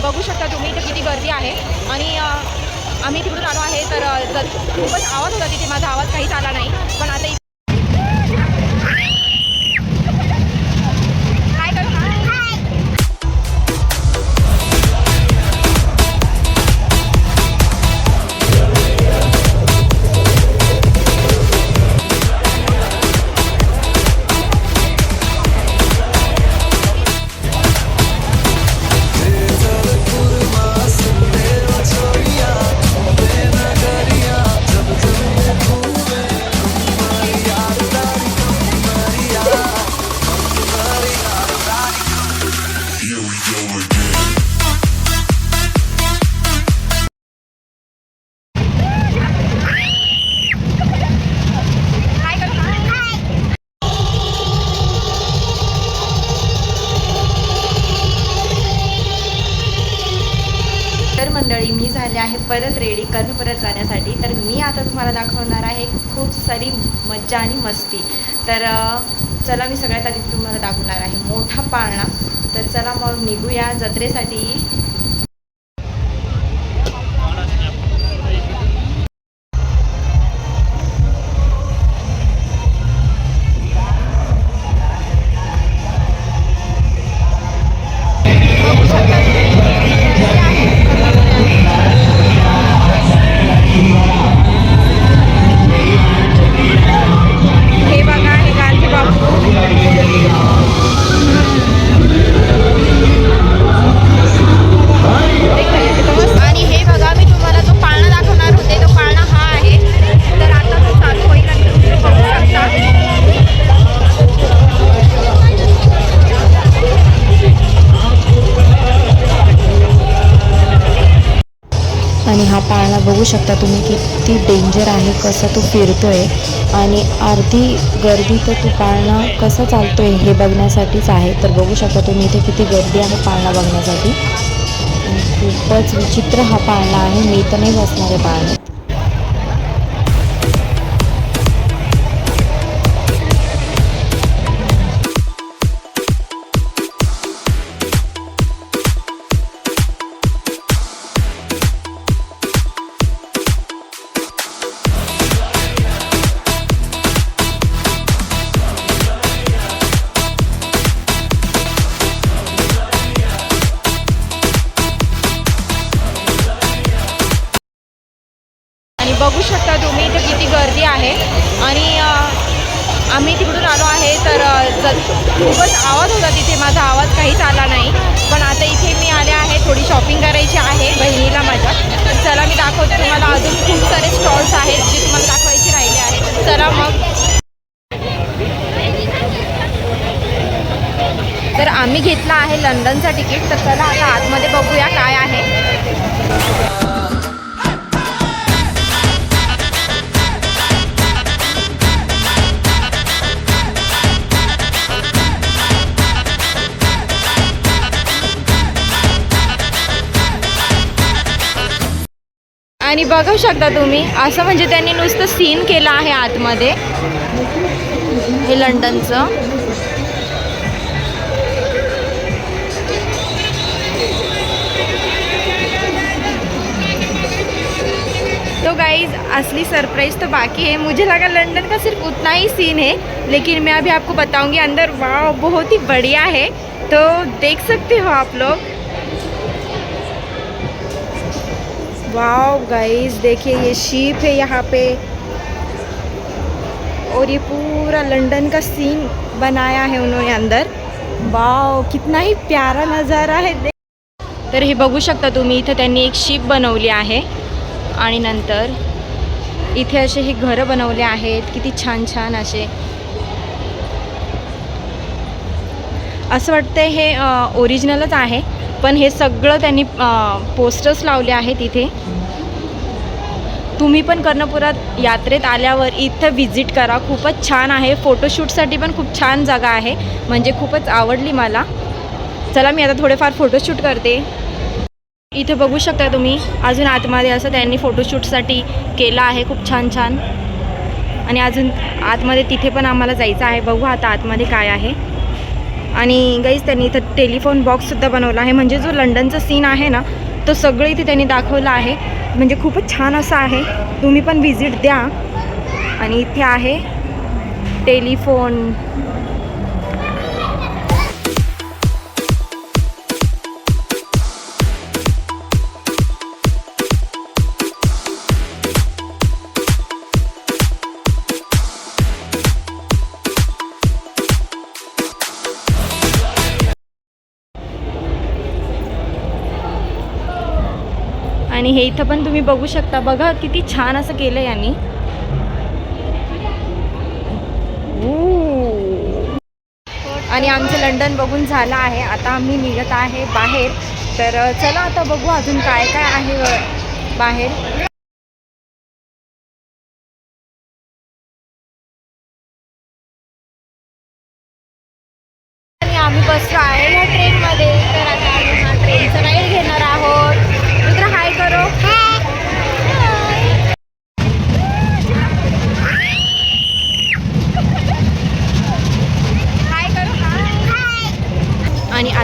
आणि बघू शकता तुम्ही इथे किती गर्दी आहे. आणि आम्ही तिकडून आलो आहे तर खूपच आवाज होता तिथे माझा आवाज काहीच आला नाही. पण आता तर मंडळी मी झाले आहे परत रेडी कर्ण परत जाण्यासाठी. तर मी आता तुम्हाला दाखवणार आहे खूप सारी मज्जा आणि मस्ती. तर चला मी सगळ्यात आधी तुम्हाला दाखवणार आहे मोठा पाळणा. तर चला मग निघूया जत्रेसाठी. आणि हा पाळणा बघू शकता तुम्ही किती डेंजर आहे कसा तो फिरतो आहे आणि अर्धी गर्दी तर तो पाळणा कसा आहे हे बघण्यासाठीच आहे. तर बघू शकता तुम्ही इथे किती गर्दी आहे पाळणा बघण्यासाठी. खूपच विचित्र हा पाळणा आहे. मी तर नाही बसणार आहे पाळणा. बघू शकता तुम्ही इथे किती गर्दी आहे. आणि आम्ही तिकडून आलो आहे तर खूपच आवाज होता तिथे. माझा आवाज काहीच आला नाही. पण आता इथे मी आले आहे थोडी शॉपिंग करायची आहे बहिणीला माझ्या. तर चला मी दाखवते तुम्हाला अजून खूप सारे स्टॉल्स आहेत जे तुम्हाला दाखवायचे राहिले आहेत. चला मग. तर आम्ही घेतला आहे लंडनचा तिकीट. तर चला आता आतमध्ये बघूया काय आहे. आणि बघू शकता तुम्ही असं म्हणजे त्यांनी नुसतं सीन केलं आहे आतमध्ये. हे लंडनचं. तो गाइज असली सरप्राइज तो बाकी है मुझे लगा लंदन का सिर्फ उतना ही सीन है लेकिन मैं अभी आपको बताऊंगी अंदर वाह बहुत ही बढ़िया है. तो देख सकते हो आप लोग. वाव गाइस देखिए ये शीप है यहाँ पे। और ये पूरा लंदन का सीन बनाया है उन्होंने अंदर। वाव कितना ही प्यारा नज़ारा है देख। तर हे बघू शकता तुम्ही इथं त्यांनी एक शीप बनवली आहे आणि नंतर इथे असे हे घरं बनवले आहेत किती छान छान असे. असं वाटतं हे ओरिजिनलच आहे. पण हे सगळं त्यांनी पोस्टर्स लावले आहेत इथे. तुम्ही पण कर्णपुरात यात्रेत आल्यावर इथं व्हिजिट करा. खूपच छान आहे. फोटोशूटसाठी पण खूप छान जागा आहे. म्हणजे खूपच आवडली मला. चला मी आता थोडेफार फोटोशूट करते. इथे बघू शकता तुम्ही अजून आतमध्ये असं त्यांनी फोटोशूटसाठी केलं आहे. खूप छान छान. आणि अजून आतमध्ये तिथे पण आम्हाला जायचं आहे. बघू आता आतमध्ये काय आहे. आणि गाईज त्यांनी इथं टेलिफोन बॉक्ससुद्धा बनवला आहे. म्हणजे जो लंडनचा सीन आहे ना तो सगळं इथे त्यांनी दाखवला आहे. म्हणजे खूपच छान असं आहे. तुम्ही पण व्हिजिट द्या. आणि इथे आहे टेलिफोन आणि हे इथं पण तुम्ही बघू शकता. बघा किती छान असं केलं यांनी. आणि आमचं लंडन बघून झालं आहे. आता आम्ही निघत आहे बाहेर. तर चला आता बघू अजून काय काय आहे बाहेर.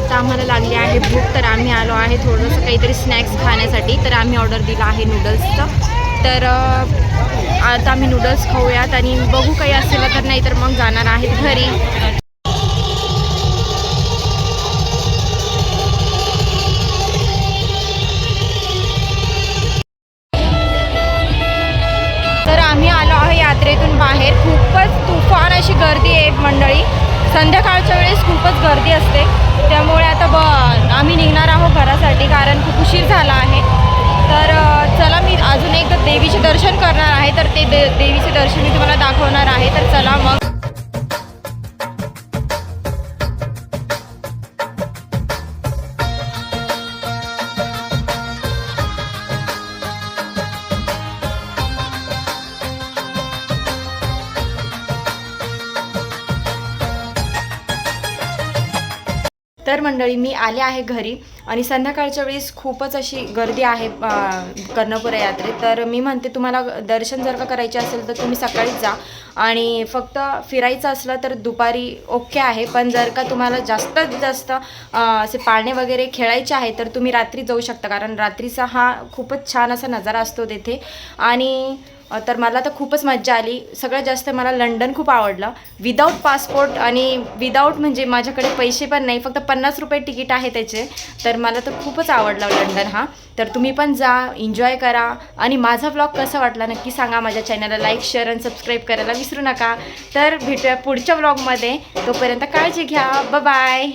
आता आम्हाला लागली आहे भूक तर आम्ही आलो आहे थोडंसं काहीतरी स्नॅक्स खाण्यासाठी. तर आम्ही ऑर्डर दिला आहे नूडल्सचं तर आता आम्ही नूडल्स खाऊयात आणि बघू काही असेल तर नाही तर मग जाणार आहेत घरी. तर आम्ही आलो आहे यात्रेतून बाहेर. खूपच तुफान अशी गर्दी आहे मंडळी. संध्याकाळच्या वेळेस खूपच गर्दी असते. त्यामुळे आता ब आम्ही निघणार आहोत घरासाठी कारण खूप उशीर झाला आहे. तर चला मी अजून एकदा देवीचे दर्शन करणार आहे. तर ते दे देवीचे दर्शन मी तुम्हाला दाखवणार आहे. तर चला मग. तर मंडळी मी आले आहे घरी आणि संध्याकाळच्या वेळेस खूपच अशी गर्दी आहे कर्णपुरा यात्रेत. तर मी म्हणते तुम्हाला दर्शन जर का करायचे असेल तर तुम्ही सकाळीच जा. आणि फक्त फिरायचं असलं तर दुपारी ओके आहे पण जर का तुम्हाला जास्तीत जास्त असे पाळणे वगैरे खेळायचे आहे तर तुम्ही रात्री जाऊ शकता. कारण रात्रीचा हा खूपच छान असा नजारा असतो तिथे. आणि तर मला तर खूपच मज्जा आली. सगळ्यात जास्त मला लंडन खूप आवडलं. विदाऊट पासपोर्ट आणि विदाऊट म्हणजे माझ्याकडे पैसे पण नाही फक्त पन्नास रुपये तिकीट आहे त्याचे. तर मला तर खूपच आवडला लंडन हा. तर तुम्ही पण जा एन्जॉय करा. आणि माझा ब्लॉग कसा वाटला नक्की सांगा माझ्या चॅनलला लाईक शेअर आणि सबस्क्राईब करायला विसरू नका. तर भेटूया पुढच्या ब्लॉगमध्ये तोपर्यंत काळजी घ्या. ब बाय